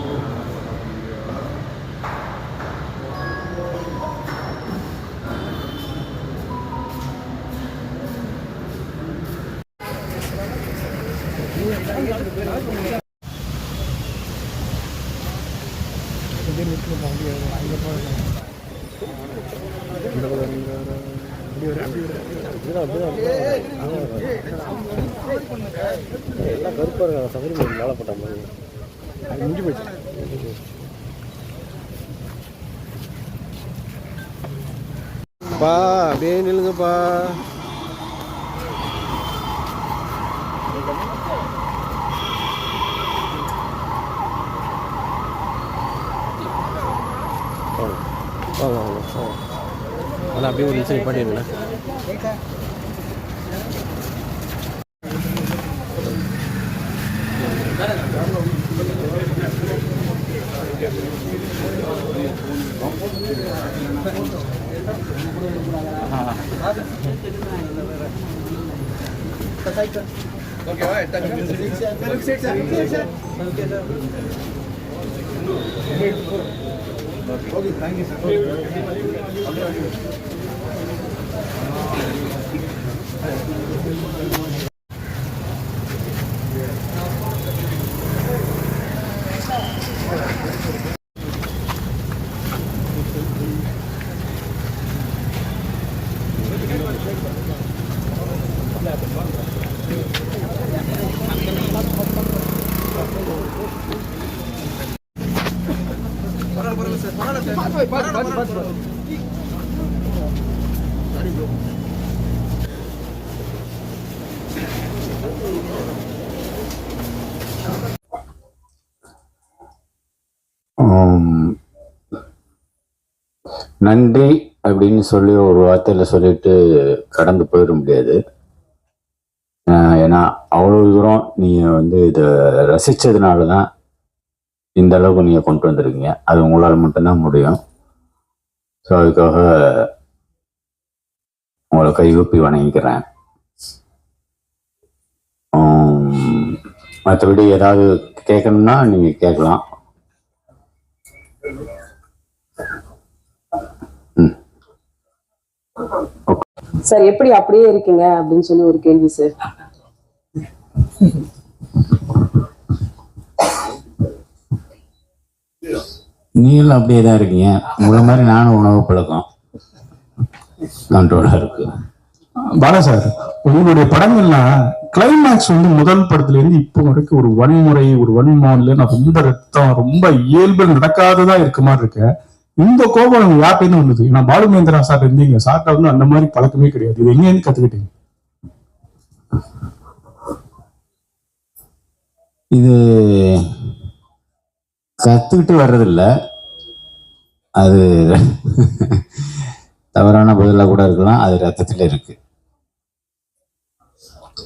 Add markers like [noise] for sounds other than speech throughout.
Lord. அதான் அப்படியே ஒரு நிமிஷம் தேங்க்யூ சார் நன்றி அப்படின்னு சொல்லி ஒரு வார்த்தையில சொல்லிட்டு கடந்து போயிட முடியாது. ஏன்னா அவ்வளவு தூரம் நீங்க வந்து இதை ரசித்ததுனால தான் இந்த அளவுக்கு நீங்க கொண்டு வந்திருக்கீங்க. அது உங்களால் மட்டும்தான் முடியும். ஸோ அதுக்காக உங்களை கைகூப்பி வணங்கிக்கிறேன். மற்றபடி ஏதாவது கேட்கணும்னா நீங்க கேட்கலாம். சார் எப்படி அப்படியே இருக்கீங்க அப்படின்னு சொல்லி ஒரு கேள்வி சார். நீங்களும் அப்படியே தான் இருக்கீங்க. உங்களை மாதிரி நானும் உணவு பழக்கம் கண்ட்ரோலாக இருக்கு. பாலா சார் உங்களுடைய படங்கள்லாம் கிளைமேக்ஸ் வந்து முதல் படத்துல இருந்து இப்போ வரைக்கும் ஒரு வன்முறை ஒரு வன்மோன்ல நான் ரொம்ப ரத்தம் ரொம்ப இயல்பு நடக்காததா இருக்க மாதிரி இருக்கேன் இந்த கோபம் யார்கிட்ட வந்தது. நான் பாலுமேந்திரா சார் இருந்தீங்க சார்ட்ட வந்து அந்த மாதிரி பழக்கமே கிடையாது. இது எங்கேருந்து கத்துக்கிட்டீங்க? இது கற்றுக்கிட்டு வர்றதில்ல. அது தவறான பதிலாக கூட இருக்கலாம். அது ரத்தத்தில் இருக்கு.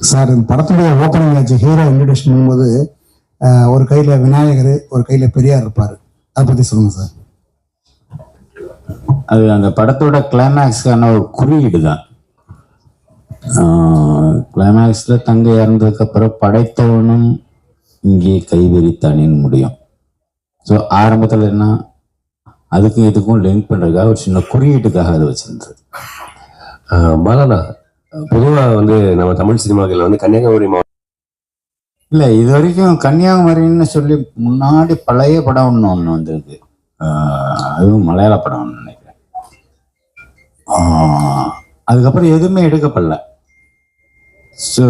சார் இந்த படத்துடைய ஓப்பனிங் ஆச்சு ஹீரோ இன்ட்ரடியூஷன் பண்ணும்போது அஹ், ஒரு கையில விநாயகர் ஒரு கையில பெரியார் இருப்பாரு. அதை பத்தி சொல்லுங்க சார். அது அந்த படத்தோட கிளைமேக்ஸ்க்கான ஒரு குறியீடு தான் கிளைமேக்ஸில் தங்கை இறந்ததுக்கப்புறம் படைத்தவனும் இங்கே கைவிரித்தானின்னு முடியும். ஸோ ஆரம்பத்தில் என்ன அதுக்கும் இதுக்கும் லிங்க் பண்ணுறதுக்காக ஒரு சின்ன குறியீட்டுக்காக அதை வச்சிருந்தது. பாலாண்ணா பொதுவாக வந்து நம்ம தமிழ் சினிமாக்கள் வந்து கன்னியாகுமரி மாவட்டம் இல்லை இது வரைக்கும் கன்னியாகுமரின்னு சொல்லி முன்னாடி பழைய படம் ஒன்று ஒன்று வந்திருக்கு. அதுவும் மலையாள படம் ஒன்று அதுக்கப்புறம் எதுவுமே எடுக்கப்படல. ஸோ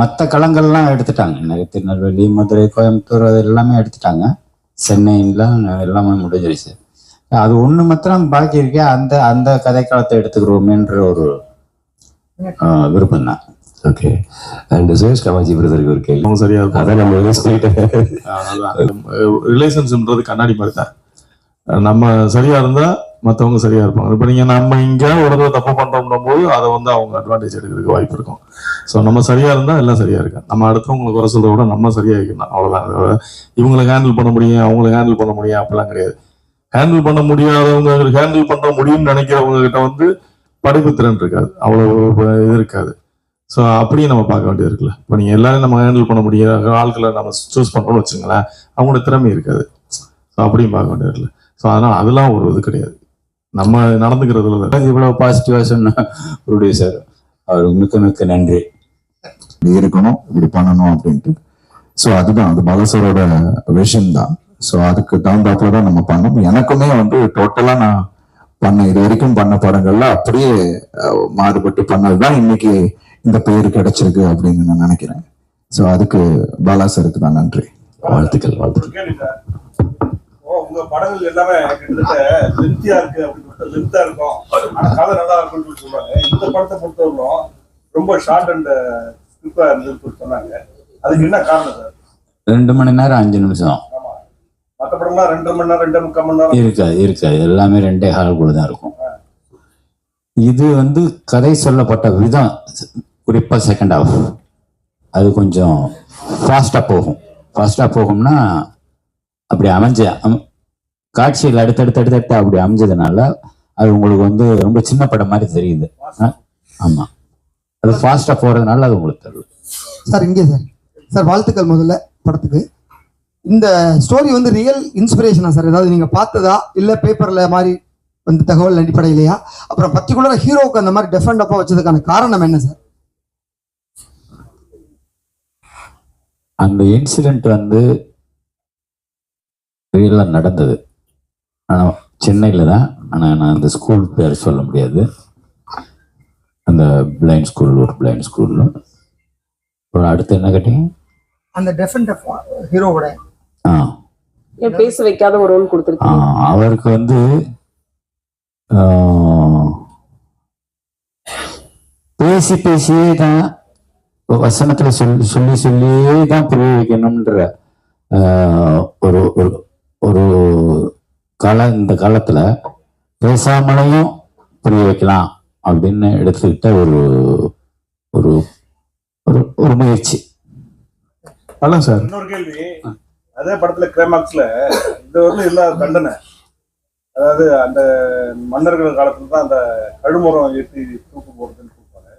மற்ற களங்கள்லாம் எடுத்துட்டாங்க. நிறைய திருநெல்வேலி மதுரை கோயம்புத்தூர் அது எல்லாமே எடுத்துட்டாங்க. சென்னைலாம் எல்லாமே முடிஞ்சிருச்சு. அது ஒன்று மாத்திரம் பாக்கி இருக்கே அந்த அந்த கதைக்களத்தை எடுத்துக்கிறோமேன்ற ஒரு விருப்பம் தான் ஓகே. அண்ட் சுரேஷ் காமாஜி பிரதருக்கு ஒரு கேள்வி. சரியா இருக்கும். அதான் நம்ம சொல்லிட்டேன் ரிலேஷன்ஸ்ன்றது கண்ணாடி மாதிரி தான். நம்ம சரியா இருந்தா மற்றவங்க சரியா இருப்பாங்க. இப்போ நீங்க நம்ம இங்க ஒரு தடவை தப்பு பண்றோம்னா போது அதை வந்து அவங்க அட்வான்டேஜ் எடுக்கிறதுக்கு வாய்ப்பு இருக்கும். ஸோ நம்ம சரியா இருந்தா எல்லாம் சரியா இருக்கு. நம்ம அடுத்தவங்களுக்கு குறை சொல்றத விட நம்ம சரியா இருக்கணும். அவ்வளவுதான். இவங்களை ஹேண்டில் பண்ண முடியும் அவங்கள ஹேண்டில் பண்ண முடியும் அப்படிலாம் கிடையாது. ஹேண்டில் பண்ண முடியாதவங்க ஹேண்டில் பண்ண முடியும்னு நினைக்கிறவங்க கிட்ட வந்து படிப்பு திறன் இருக்காது. அவ்வளவு இது இருக்காது. ஸோ அப்படியே நம்ம பார்க்க வேண்டியது இருக்குல்ல. இப்போ நீங்கள் எல்லாரும் நம்ம ஹேண்டில் பண்ண முடியாத ஆட்களை நம்ம சூஸ் பண்ணுறோம்னு வச்சுங்களேன் அவங்களோட திறமை இருக்காது. ஸோ அப்படியும் பார்க்க வேண்டியது இல்லை ஸோ அதனால் அதெல்லாம் ஒரு இது கிடையாது. நம்ம நடந்துக்கிறதுல தான் இவ்வளவு பாசிட்டிவா சொன்ன ப்ரொடியூசர் அவருக்கு மிக்க மிக்க நன்றி. இப்படி இருக்கணும் இப்படி பண்ணணும் அப்படின்ட்டு. ஸோ அதுதான் அது பாலசரோட விஷன் தான். ஸோ அதுக்கு தகுந்தாப்புல தான் நம்ம பண்ணோம் எனக்குமே வந்து டோட்டலா நான் பண்ண இது வரைக்கும் பண்ண படங்கள்ல அப்படியே மாறுபட்டு பண்ணதுதான் இன்னைக்கு இந்த பேர் கிடைச்சிருக்கு அப்படின்னு நான் நினைக்கிறேன். ஸோ அதுக்கு பாலா சாருக்கு தான் நன்றி. வாழ்த்துக்கள் வாழ்த்துக்கள். உங்க படங்கள் எல்லாமே கிட்டத்தட்ட லென்த்தியா இருக்கு அப்படின்னு லென்த்தா இருக்கும். ஆனா கதை நல்லா இருக்கும்னு சொல்லி சொல்றாங்க. இந்த படத்தை பொறுத்தவரைக்கும் ரொம்ப ஷார்ட் அண்ட் ஸ்கிரிப்பா இருந்ததுன்னு சொன்னாங்க. அதுக்கு என்ன காரணம் சார்? ரெண்டு மணி நேரம் அஞ்சு நிமிஷம். மற்ற படம்லாம் ரெண்டு மணி நேரம் ரெண்டு முக்கால் மணி நேரம் இருக்காது இருக்காது. எல்லாமே ரெண்டே காலுக்குள்ள தான் இருக்கும். இது வந்து கதை சொல்லப்பட்ட விதம் குறிப்பா செகண்ட் ஹாஃப் அது கொஞ்சம் ஃபாஸ்டா போகும். ஃபாஸ்டா போகும்னா அப்படி அமைஞ்ச அம்- காட்சிகள் அடுத்தடுத்து அடுத்தடுத்து அப்படி அமைஞ்சதுனால அது உங்களுக்கு வந்து ரொம்ப சின்ன படம் மாதிரி தெரியுது. ஆமா. அது ஃபாஸ்டா போறதுனால அது உங்களுக்கு தெரியும். சார் இங்கே சார். சார் வாழ்த்துக்கள் முதல்ல படத்துக்கு. இந்த ஸ்டோரி வந்து ரியல் இன்ஸ்பிரேஷனா சார்? ஏதாவது நீங்க பார்த்ததா? இல்ல பேப்பர்ல மாதிரி வந்து தகவல் அடிப்படையிலையா? அப்புறம் பர்டிகுலரா ஹீரோவுக்கு அந்த மாதிரி டெஃபண்ட் அப்பா வச்சதுக்கான காரணம் என்ன சார்? அந்த இன்சிடென்ட் வந்து ரியலாக நடந்தது. ஆனால் சென்னையில் தான் ஆனால் நான் அந்த ஸ்கூல் பேர் சொல்ல முடியாது. அந்த பிளைண்ட் ஸ்கூல் ஒரு பிளைண்ட் ஸ்கூலில் அப்புறம் அடுத்து என்ன கேட்டீங்க? அந்த டெஃபண்ட் ஹீரோவோட ஆ. ஏன் பேச வைக்காத ஒரு ரோல் கொடுத்துருக்கீங்க? அவருக்கு வந்து பேசி பேசியே தான் வசனத்துல சொல்லி சொல்லி சொல்லியே தான் புரிய வைக்கணும்ன்ற ஒரு ஒரு ஒரு கால இந்த காலத்துல பேசாமலையும் புரிய வைக்கலாம் அப்படின்னு எடுத்துக்கிட்ட ஒரு ஒரு ஒரு முயற்சி. அல்ல சார். இன்னொரு கேள்வி. அதே படத்துல கிளைமாக்ஸ்ல இது வந்து இல்லாத தண்டனை. அதாவது அந்த மன்னர்கள் காலத்துல தான் அந்த கழுமுறம் ஏற்றி தூக்கு போடுறதுன்னு கொடுப்பாங்க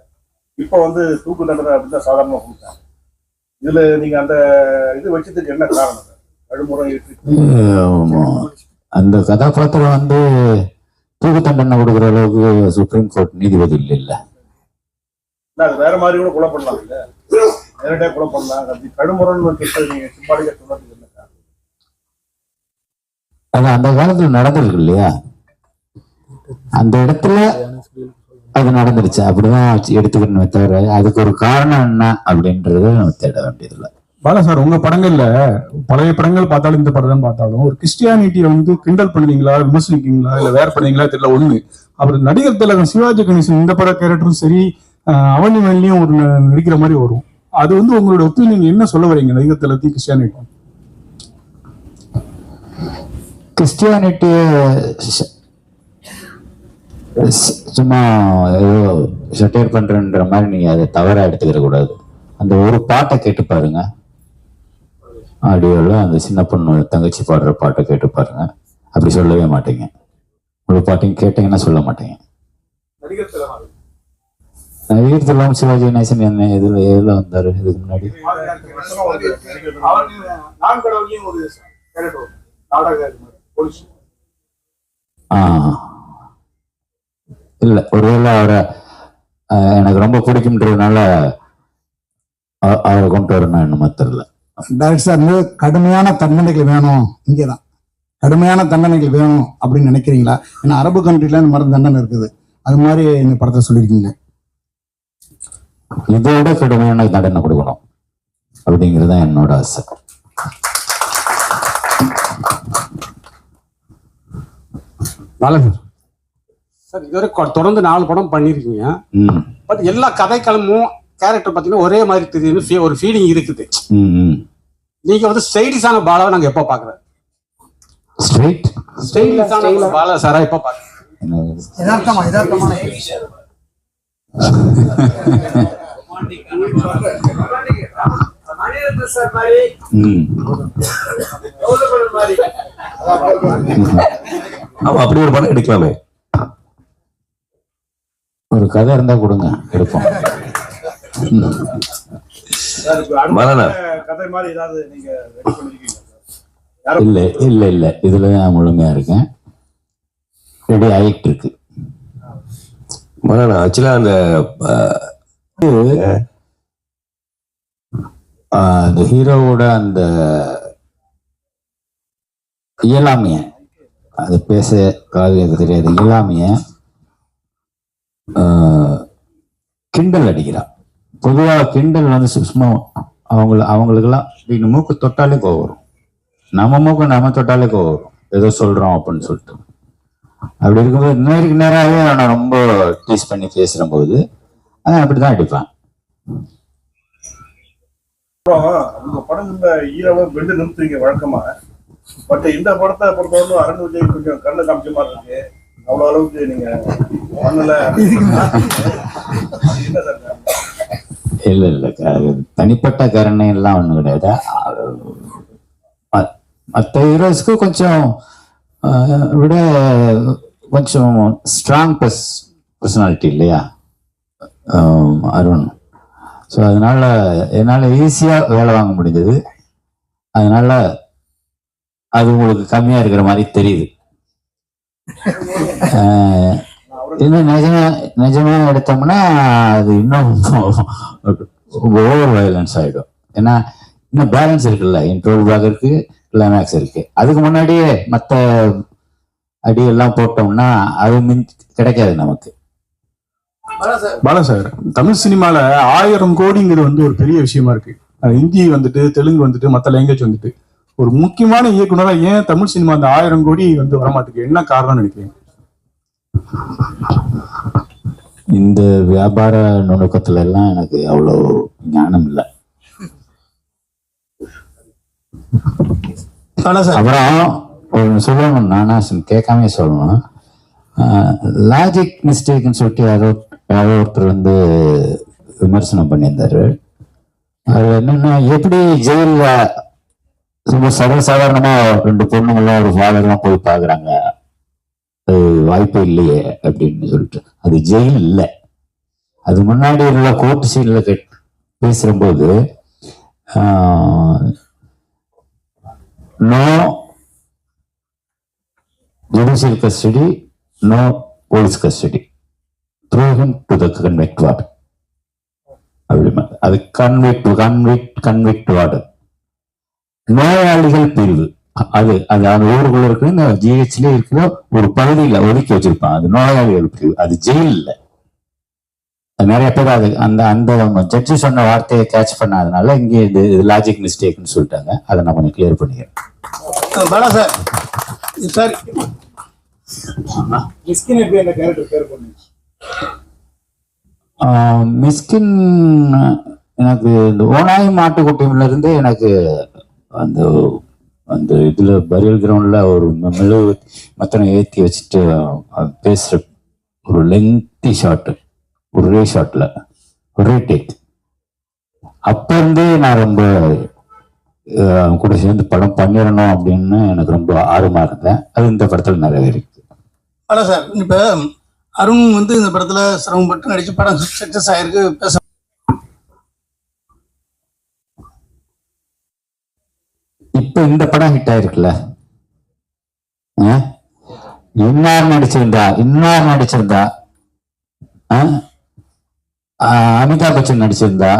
இப்போ வந்து தூக்கு தண்டனை அப்படின்னு தான் சாதாரணமாக கொடுத்தாங்க. இதுல நீங்க அந்த இது வச்சதுக்கு என்ன காரணம்? அந்த கதாபாத்திரம் வந்து தூக்கு தண்டனை கொடுக்குற அளவுக்கு சுப்ரீம் கோர்ட் நீதிபதி இல்லை இல்ல வேற மாதிரி கூட கொலை பண்ணலாம். இல்ல நேரடியாக கொலை பண்ணலாம். அப்படி நீங்க சிம்பாலிக்கா? அது அந்த காலத்துல நடந்திருக்கு இல்லையா? அந்த இடத்துல அது நடந்துருச்சு. அப்படிதான் எடுத்துக்கணுமே தவிர அதுக்கு ஒரு காரணம் என்ன அப்படின்றத நம்ம தேட வேண்டியதில்லை. பாலா சார் உங்க படங்கள்ல பழைய படங்கள் பார்த்தாலும் இந்த படம் தான் பார்த்தாலும் ஒரு கிறிஸ்டியானிட்டியை வந்து கிண்டல் பண்ணுவீங்களா விமர்சிக்கீங்களா இல்ல வேற பண்ணுவீங்களா தெரியல ஒண்ணு. அப்புறம் நடிகர் திலகம் சிவாஜி கணேசன் இந்த பட கேரக்டரும் சரி அவனி மேலேயும் ஒரு நடிக்கிற மாதிரி வரும். அது வந்து உங்களோட ஒப்பீனியன் என்ன சொல்ல வரீங்க நடிகர் திலகத்தையும் கிறிஸ்டியானிட்டி சும்மா ஏதோ சட்டையர் பண்றன்ற மாதிரி நீங்க அதை தவறா எடுத்துக்கிற கூடாது. அந்த ஒரு பாட்டை கேட்டு பாருங்க. ஆடியோவில் அந்த சின்ன பொண்ணு தங்கச்சி பாடுற பாட்டை கேட்டு பாருங்க. அப்படி சொல்லவே மாட்டீங்க. ஒரு பாட்டையும் கேட்டீங்கன்னா சொல்ல மாட்டீங்க. நடிகர் திலகம் சிவாஜி கணேசன் என்ன இதில் எதில் வந்தார்? இதுக்கு முன்னாடி? ஆ. இல்லை ஒருவேளை அவரை எனக்கு ரொம்ப பிடிக்கும்ன்றதுனால அவரை கொண்டு வரணும் என்னமோ தெரில டைரக்டர் சார் வந்து கடுமையான தண்டனைகள் வேணும். இங்கேதான். கடுமையான தண்டனைகள் வேணும் அப்படின்னு நினைக்கிறீங்களா? ஏன்னா அரபு கண்ட்ரில இந்த மாதிரி தண்டனை இருக்குது. அது மாதிரி இந்த படத்தை சொல்லியிருக்கீங்க இதை விட கடுமையான தண்டனை கொடுக்கணும். அப்படிங்கிறது தான் என்னோட ஆசை. சார் இதுவரை தொடர்ந்து நாலு படம் பண்ணியிருக்கீங்க. ம். பட் எல்லா கதைக்களமும் கேரக்டர் பார்த்தீங்கன்னா ஒரே மாதிரி தெரியுதுன்னு ஒரு ஃபீலிங் இருக்குது. நீங்க வந்து ஸ்டைலிஷான பாலாவை நாங்க எப்போ பார்க்குறோம் ஸ்ட்ரெயிட் ஸ்டைலிஷான ஒரு பாலா சாரா எப்போ பார்க்குறோம் யதார்த்தமா யதார்த்தமான ம். ஆமா அப்படி ஒரு படம் எடுக்கலாமே. ஒரு கதை இருந்தா கொடுங்க எடுப்போம். இல்ல இல்ல இல்ல. இதுல தான் முழுமையா இருக்கேன். ரெடி இருக்கு. மரணா. ஆக்சுவலா அந்த அந்த ஹீரோவோட அந்த இயலாமைய அது பேச காது எனக்கு தெரியாது. இயலாமைய ஆஹ், கிண்டல் அடிக்கிறா பொதுவாக கிண்டல் வந்து சும்மா அவங்கள அவங்களுக்கெல்லாம் இப்படி மூக்கு தொட்டாலே கோவம் வரும். நம்ம மூக்கு நம்ம தொட்டாலே கோவம் வரும். ஏதோ சொல்றோம் அப்படின்னு சொல்லிட்டு. அப்படி இருக்கும்போது நேருக்கு நேராகவே நான் ரொம்ப டீஸ் பண்ணி பேசுற போது அவன் அப்படிதான் அடிப்பான். அப்புறம் உங்க படங்கள்ல ஹீரோவை பெண்டு நிறுத்துவீங்க வழக்கமா? பட் இந்த படத்தை பொறுத்தவரைக்கும் அருண் விஜய் கொஞ்சம் கண்ணு காமிச்ச மாதிரி இருக்கு. அவ்வளவு அளவுக்கு நீங்க பண்ணல என்ன சார்? காரணம்? இல்ல இல்ல. தனிப்பட்ட கருணை எல்லாம் ஒண்ணு கிடையாது மற்ற ஹீரோஸ்க்கு கொஞ்சம் விட கொஞ்சம் ஸ்ட்ராங் பர்ஸ் பர்சனாலிட்டி இல்லையா? அருண். ஸோ அதனால என்னால் ஈஸியாக வேலை வாங்க முடிஞ்சது. அதனால அது உங்களுக்கு கம்மியாக இருக்கிற மாதிரி தெரியுது. இன்னும் நிஜமா நிஜமா எடுத்தோம்னா அது இன்னும் ஓவர் வயலன்ஸ் ஆகிடும் ஏன்னா இன்னும் பேலன்ஸ் இருக்குல்ல. இன்ட்ரோல் பாக் இருக்கு கிளைமேக்ஸ் இருக்கு. அதுக்கு முன்னாடியே மற்ற அடி எல்லாம் போட்டோம்னா அது மின் கிடைக்காது நமக்கு. பாலா சார் தமிழ் சினிமால ஆயிரம் கோடிங்கிறது வந்து ஒரு பெரிய விஷயமா இருக்கு. ஹிந்தி வந்துட்டு தெலுங்கு வந்துட்டு மத்த லாங்குவேஜ் வந்துட்டு. ஒரு முக்கியமான இயக்குனரா ஏன் தமிழ் சினிமா அந்த ஆயிரம் கோடி வந்து வரமாட்டேங்குது? என்ன காரணம்னு நினைக்கிறீங்க? இந்த வியாபார நுணுக்கத்துல எல்லாம் எனக்கு அவ்வளோ ஞானம் இல்லை. அப்புறம் ஒரு சொல்லணும் நானா கேட்காம சொல்லணும். லாஜிக் மிஸ்டேக்னு சொல்லிட்டு யாரோ யாரோ ஒருத்தர் வந்து விமர்சனம் பண்ணியிருந்தாரு. அது என்னன்னா எப்படி ஜெயில்ல ரொம்ப சர்வசாதாரணமா ரெண்டு பொண்ணுங்களாம் ஒரு ஃபாதர்லாம் போய் பாக்குறாங்க? அது வாய்ப்பே இல்லையே அப்படின்னு சொல்லிட்டு. அது ஜெயில் இல்லை. அது முன்னாடி உள்ள கோர்ட் சீனில் சீன்ல பேசுகிறபோது no judicial custody no police custody through him to the convict ward அப்படிமா அது கன்வெக்ட் கன்வெக்ட் கன்வெக்ட் வார்டு நோயாளிகள் பிரிவு. அது அது அந்த ஊருக்குள்ள இருக்கிற இந்த ஜிஹெச்ல இருக்கிற ஒரு பகுதியில ஒதுக்கி வச்சிருப்பான் அது நோயாளிகள் பிரிவு அது ஜெயில் இல்ல நிறைய பேர் அது அந்த அந்த ஜட்ஜி சொன்ன வார்த்தையை கேட்ச் பண்ணாதனால இங்கே இது லாஜிக் மிஸ்டேக்னு சொல்லிட்டாங்க. அதை நான் கொஞ்சம் கிளியர் பண்ணிக்கிறேன். பாலா சார். சார் மிஸ்கின் எனக்கு இந்த ஓனாய் மாட்டுக்குட்டியில இருந்து எனக்கு அந்த அந்த இதுல பரியல் கிரவுண்ட்ல ஒரு மெழு மத்தனை ஏத்தி வச்சுட்டு பேசுகிற பேசுற ஒரு லெங்தி ஷாட் ஒரே ஷாட்ல ஒரே டேக் அப்ப இருந்தே நான் ரொம்ப கூட சேர்ந்து படம் பண்ணிடணும் அப்படின்னு எனக்கு ரொம்ப ஆர்வமா இருந்தேன். அது இந்த படத்துல இருக்கு பாலா சார் இப்ப அருண் வந்து இந்த படத்துல சிரமப்பட்டு நடிச்சு படம் சக்ஸஸ் ஆயிருக்கு பேச இப்ப இந்த படம் ஹிட் ஆயிருக்குல்ல? ஆ? இன்னார் நடிச்சிருந்தா இன்னார் நடிச்சிருந்தா ஆ? அமிதாப் பச்சன் நடிச்சிருந்தா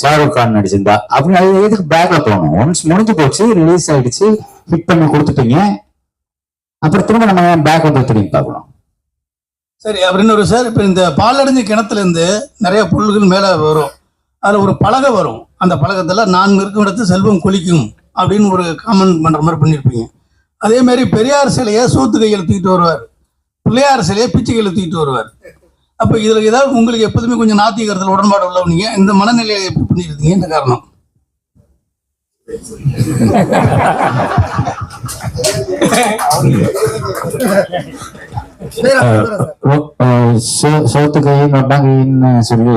ஷாருக் கான் நடிச்சிருந்தா அப்படின்னு அது எதுக்கு பேக்ல போகணும் ஒன்ஸ் முடிஞ்சு போச்சு ரிலீஸ் ஆயிடுச்சு ஹிட் பண்ணி கொடுத்துட்டீங்க. அப்புறம் திரும்ப நம்ம பேக் வந்து திரும்பி பார்க்கணும்? சரி அப்படின்னு ஒரு சார் இப்ப இந்த பாலடைஞ்ச கிணத்துல இருந்து நிறைய பொருள்கள் மேல வரும். அதில் ஒரு பலகை வரும். அந்த பலகத்துல நான் இருக்கும் இடத்து செல்வம் குளிக்கும் அப்படின்னு ஒரு காமெண்ட் பண்ணுற மாதிரி பண்ணியிருப்பீங்க அதே மாதிரி பெரியார் சிலையை சோத்து கையில் தூக்கிட்டு வருவார். பிள்ளையார் சிலையை பிச்சை கையில் தூக்கிட்டு வருவார். அப்போ இதில் ஏதாவது உங்களுக்கு எப்போதுமே கொஞ்சம் நாத்திகரத்தில் உடன்பாடு உள்ளவனீங்க இந்த மனநிலையை எப்படி பண்ணியிருந்தீங்க இந்த காரணம்? சோத்து கை சொல்லி?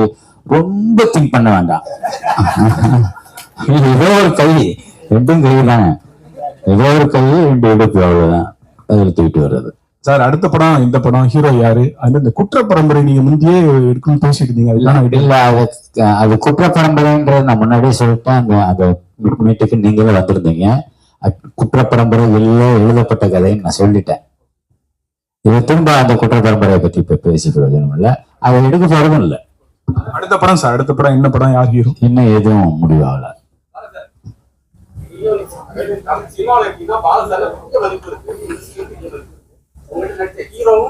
ரொம்ப திங்க் பண்ண வேண்டாம். ஏதோ ஒரு கை ரெண்டும் கை தானே. ஏதோ ஒரு கை ரெண்டு இடுப்பு அவ்வளவுதான். அதில் தூக்கிட்டு வர்றது. சார் அடுத்த படம் இந்த படம் ஹீரோ யாரு? அது இந்த குற்ற பரம்பரை நீங்க முந்தையே எடுக்கணும்னு பேசிட்டு இருந்தீங்க. இல்ல அது அது குற்ற பரம்பரைன்றது நான் முன்னாடியே சொல்லிட்டேன். அந்த அந்த மீட்டுக்கு நீங்களே வந்திருந்தீங்க. குற்ற பரம்பரை இல்லை எழுதப்பட்ட கதைன்னு நான் சொல்லிட்டேன். இது திரும்ப அந்த குற்ற பரம்பரையை பத்தி இப்ப பேசி பிரயோஜனம் இல்லை? அதை எடுக்க போறதும் இல்லை. அடுத்த படம் சார் அடுத்த படம் என்ன படம் யார் ஹீரோ இன்னும் எதுவும் முடிவாகல.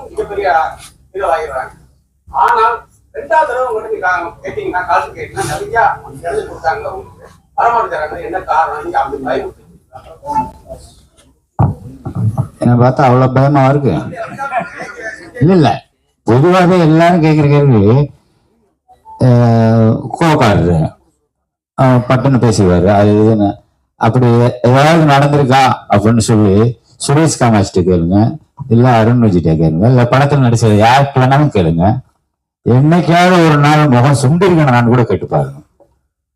மிகப்பெரிய ஆனால் ரெண்டாவது தடவை உங்கள்கிட்ட நீங்க கேட்டீங்கன்னா காசு கேட்டீங்கன்னா நிறைய எழுதி கொடுத்தாங்க உங்களுக்கு வரமாட்டேங்கிறாங்க என்ன காரணம் நீங்க அப்படி பார்த்தா அவ்வளவு பயமா இருக்கு. இல்ல இல்ல. பொதுவாகவே எல்லாரும் கேட்குற கேள்வி கோவக்காரரு. பட்டுன்னு பேசுவாரு அது இதுன்னு அப்படி ஏதாவது நடந்திருக்கா? அப்படின்னு சொல்லி சுரேஷ் காமாஜிட்ட கேளுங்க. இல்ல அருண் விஜய்கிட்ட கேளுங்க. இல்ல படத்தில் நடிச்சது யாருக்கு வேணாலும் கேளுங்க. என்னைக்காவது ஒரு நாள் முகம் சுண்டிருக்கணும் கூட கேட்டு பாருங்க.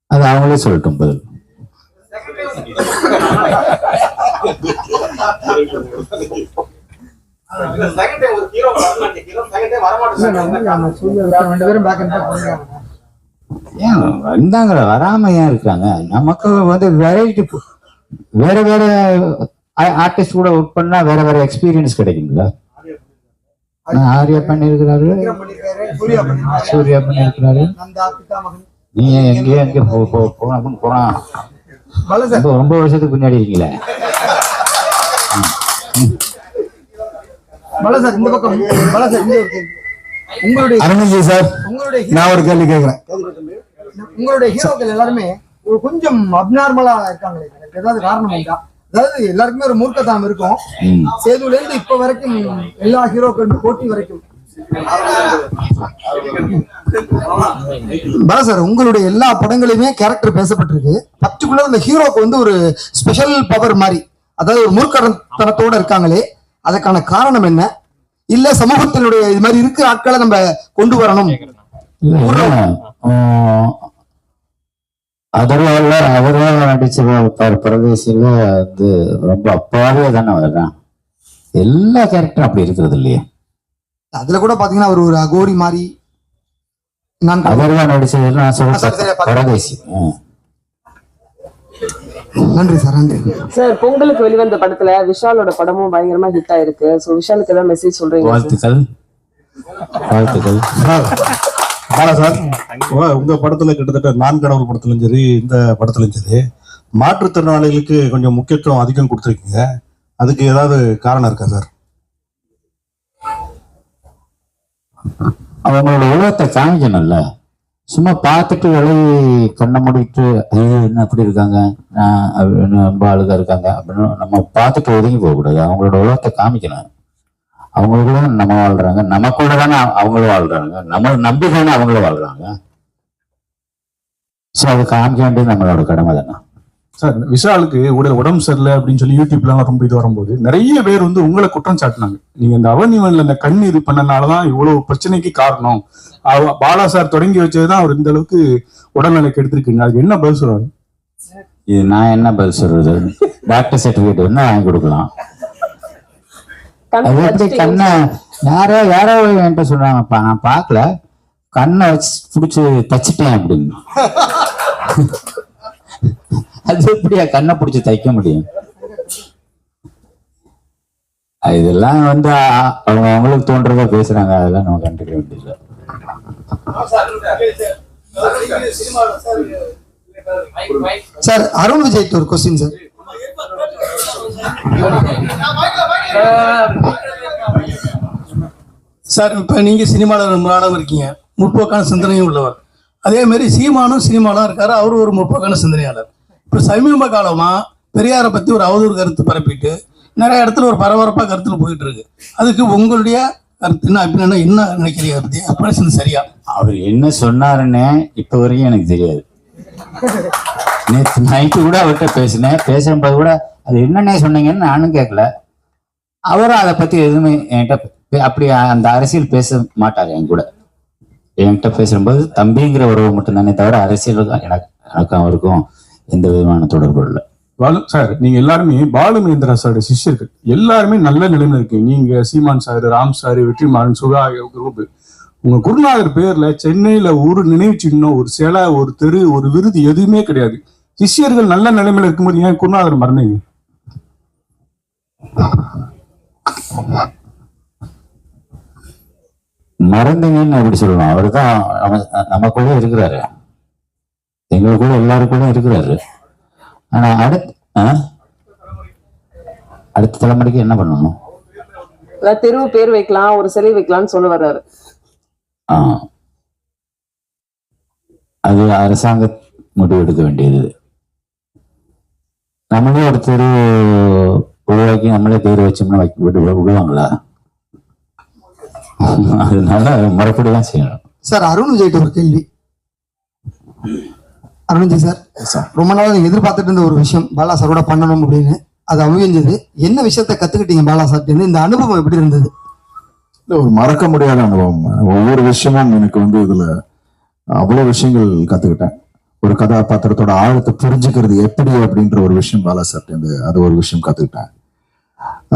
அது அவங்களே சொல்லட்டும் பதில். Thank [laughs] you. ஏன் வந்தாங்களே? வராம ஏன் இருக்காங்க? நமக்கு வந்து வெரைட்டி வேற வேற ஆர்டிஸ்ட் கூட ஒர்க் பண்ணா வேற வேற எக்ஸ்பீரியன்ஸ் கிடைக்குங்களா? ஆர்யா பண்ணிருக்கிறாரு. சூர்யா பண்ணிருக்கிறாரு. நீ எங்கேயோ எங்கேயோ போ போ போனா ரொம்ப வருஷத்துக்கு முன்னாடி இருக்கீங்களே. பல சார் இந்த பக்கம். பல சார் இந்த. உங்களுடைய சார் உங்களுடைய நான் ஒரு கேள்வி கேட்கிறேன். உங்களுடைய ஹீரோக்கள் எல்லாருமே ஒரு கொஞ்சம் அப்நார்மலா இருக்காங்களே ஏதாவது காரணம் உண்டா? அதாவது எல்லாருக்குமே ஒரு மூர்க்கத்தனம் இருக்கும். சேதுல இருந்து இப்ப வரைக்கும் எல்லா ஹீரோக்கள் போட்டி வரைக்கும். பல சார் உங்களுடைய எல்லா படங்களையுமே கேரக்டர் பேசப்பட்டிருக்கு. பர்டிகுலர் இந்த ஹீரோக்கு வந்து ஒரு ஸ்பெஷல் பவர் மாதிரி அதாவது ஒரு மூர்க்கத்தனத்தோட இருக்காங்களே அதுக்கான காரணம் என்ன? இல்ல சமூகத்தினுடைய இது மாதிரி இருக்கிற ஆட்களை நம்ம கொண்டு வரணும். இல்ல இல்ல. அதர்வால அவர்லாம் நடிச்ச ப- பிரதேசில வந்து ரொம்ப அப்பாவே தானே வர்றான் எல்லா கேரக்டரும் அப்படி இருக்கிறது இல்லையே. அதுல கூட பாத்தீங்கன்னா அவர் ஒரு அகோரி மாதிரி. நான் அவர்லாம் நடிச்சது நான் சொல்றேன் பரதேசி. நன்றி சார் நன்றி. சார் பொங்கலுக்கு வெளிவந்த படத்துல விஷாலோட படமும் பயங்கரமா ஹிட் ஆயிருக்கு. சோ விஷாலுக்கு ஏதாவது மெசேஜ் சொல்றீங்க வாழ்த்துக்கள். வாழ்த்துக்கள். பாலா சார் உங்க- உங்க படத்துல கிட்டத்தட்ட நான் கடவுள் படத்துலயும் சரி இந்த படத்துலயும் சரி மாற்றுத்திறனாளிகளுக்கு கொஞ்சம் முக்கியத்துவம் அதிகம் கொடுத்துருக்கீங்க. அதுக்கு ஏதாவது காரணம் இருக்கா சார்? அவங்களோட உலகத்தை காமிக்கணும்ல. சும்மா பார்த்துட்டு விலகி கண்ணை மூடிட்டு ஐயோ என்ன அப்படி இருக்காங்க? ரொம்ப அழுகா இருக்காங்க? அப்படின்னு நம்ம பார்த்துட்டு ஒதுங்கி போகக்கூடாது. அவங்களோட உலகத்தை காமிக்கணும். அவங்களுக்குள்ள நம்ம வாழ்றாங்க. நமக்குள்ள தானே அவங்களும் வாழ்றாங்க. நம்மளை நம்பி தானே அவங்களும் வாழ்றாங்க. ஸோ அதை காமிக்க வேண்டியது நம்மளோட கடமை தானே. சார் விஷாலுக்கு உடல் உடம்பு சரியில்லை அப்படின்னு சொல்லி யூடியூப்லாம் ரொம்ப இது வரும்போது நிறைய பேர் வந்து உங்களை குற்றம் சாட்டினாங்க. நீங்க இந்த அவனிவன்ல இந்த கண் இது பண்ணனாலதான் இவ்வளவு பிரச்சனைக்கு காரணம். பாலா சார் தொடங்கி வச்சதுதான் அவர் இந்த அளவுக்கு உடல்நிலைக்கு எடுத்திருக்கீங்க. அதுக்கு என்ன பதில் சொல்றாரு இது நான் என்ன பதில் சொல்றது? டாக்டர் சர்டிபிகேட் என்ன வாங்கி கொடுக்கலாம். அது கண்ணை யாரோ யாரோ என்கிட்ட சொல்றாங்கப்பா நான் பார்க்கல. கண்ணை வச்சு பிடிச்சி தச்சிட்டேன் அப்படின்னு. அது எப்படியா கண்ணை பிடிச்சி தைக்க முடியும்? இதெல்லாம் வந்து அவங்க அவங்களுக்கு தோன்றதா பேசுறாங்க. அதெல்லாம் நம்ம கண்டுக்க வேண்டியது சார் அருண் விஜய் ஒரு கொஸ்டின் சார். சார் இப்போ நீங்கள் சினிமாவில் ரொம்ப நாளாக இருக்கீங்க. முற்போக்கான சிந்தனையும் உள்ளவர். அதே மாதிரி சீமானும் சினிமாலாம் இருக்காரு. அவரும் ஒரு முற்போக்கான சிந்தனையாளர். இப்போ சமீப காலமாக பெரியாரை பற்றி ஒரு அவதூறு கருத்து பரப்பிட்டு நிறைய இடத்துல ஒரு பரபரப்பாக கருத்துல போயிட்டு இருக்கு. அதுக்கு உங்களுடைய கருத்து என்ன அப்படின்னா என்ன நினைக்கிறீங்க பற்றி அப்படி சரியா? அவர் என்ன சொன்னாருன்னு இப்போ வரைக்கும் எனக்கு தெரியாது. நேற்று நைட்டு கூட அவர்கிட்ட பேசினேன். பேசும்போது கூட அது என்னன்னே சொன்னீங்கன்னு நானும் கேட்கல அவரும் அதை பற்றி எதுவுமே என்கிட்ட அப்படி அந்த அரசியல் பேச மாட்டார் என் கூட. என்கிட்ட பேசும்போது தம்பிங்கிற உறவு மட்டும்தானே தவிர அரசியல் எனக்கு எனக்கும் அவருக்கும் எந்த விதமான தொடர்பு இல்லை. பாலு சார் நீங்க எல்லாருமே பாலு மகேந்திரா சாரோட சிஷ்யர்கள். எல்லாருமே நல்ல நிலைமையில இருக்கீங்க நீங்க Seeman sir Ram sir Vetrimaaran Suka group உங்க குருநாதர் பேர்ல சென்னையில ஒரு நினைவு சின்னம் ஒரு சிலை ஒரு தெரு ஒரு விருது எதுவுமே கிடையாது. சிஷ்யர்கள் நல்ல நிலைமையில இருக்கும்போது ஏன் குருநாதர் மறந்தீங்க? மறந்தீங்கன்னு எப்படி சொல்லலாம்? அவர் தான் நம்ம கூட இருக்கிறாரு. எங்க கூட எல்லாரும் கூட இருக்கிறாரு. ஆனா அடுத்து? அடுத்த தலைமுறைக்கு என்ன பண்ணணும்? தெருவு பேர் வைக்கலாம் ஒரு சிலை வைக்கலாம்னு சொல்ல வர்றாரு. அது அரசாங்க முடிவு எடுக்க வேண்டியது. நம்மளே ஒரு தெரு உருவாக்கி நம்மளே பேர் வச்சோம்னா வைக்க விடு விடுவாங்களா? [laughs] அதனால முறைப்படி தான் செய்யணும். சார் அருண் விஜய்கிட்ட ஒரு கேள்வி. அருண் விஜய் சார் ரொம்ப நாளா எதிர்பார்த்துட்டு இருந்த ஒரு விஷயம் பாலா சாரோட பண்ணணும் அப்படின்னு. அது அமைஞ்சது. என்ன விஷயத்த கத்துக்கிட்டீங்க பாலா சார்ட்ட இந்த அனுபவம் எப்படி இருந்தது? இது ஒரு மறக்க முடியாத அனுபவம். ஒவ்வொரு விஷயமும் எனக்கு வந்து இதுல அவ்வளவு விஷயங்கள் கத்துக்கிட்டேன். ஒரு கதாபாத்திரத்தோட ஆழத்தை புரிஞ்சுக்கிறது எப்படி அப்படின்ற ஒரு விஷயம் பாலா சார் இருந்து அது ஒரு விஷயம் கத்துக்கிட்டேன்.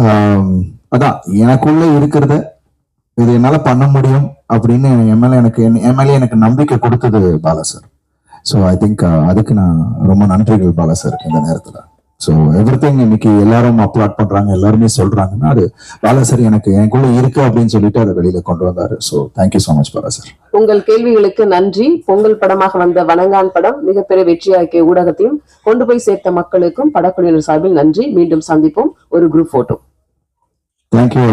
ஆம், அதான் எனக்குள்ள இருக்கிறத இது என்னால பண்ண முடியும் அப்படின்னு மேல எனக்கு என் மேல எனக்கு நம்பிக்கை கொடுத்தது Bala sir. So I think அதுக்கு நான் ரொம்ப நன்றிகள் பாலா சாருக்கு இந்த நேரத்துல. ஸோ எவ்ரி இன்னைக்கு எல்லாரும் அப்லாட் பண்றாங்க எல்லாருமே சொல்றாங்கன்னா அது பாலா சார் எனக்கு எனக்குள்ள இருக்கு அப்படின்னு சொல்லிட்டு அதை வெளியில கொண்டு வந்தாரு. So thank you so much Bala sir. உங்கள் கேள்விகளுக்கு நன்றி. பொங்கல் படமாக வந்த வணங்கான் படம் மிகப்பெரிய வெற்றியாக்கிய ஊடகத்தையும் கொண்டு போய் சேர்த்த மக்களுக்கும் படக்குழுவினர் சார்பில் நன்றி. மீண்டும் சந்திப்போம். ஒரு குரூப் போட்டோ தேங்க்யூ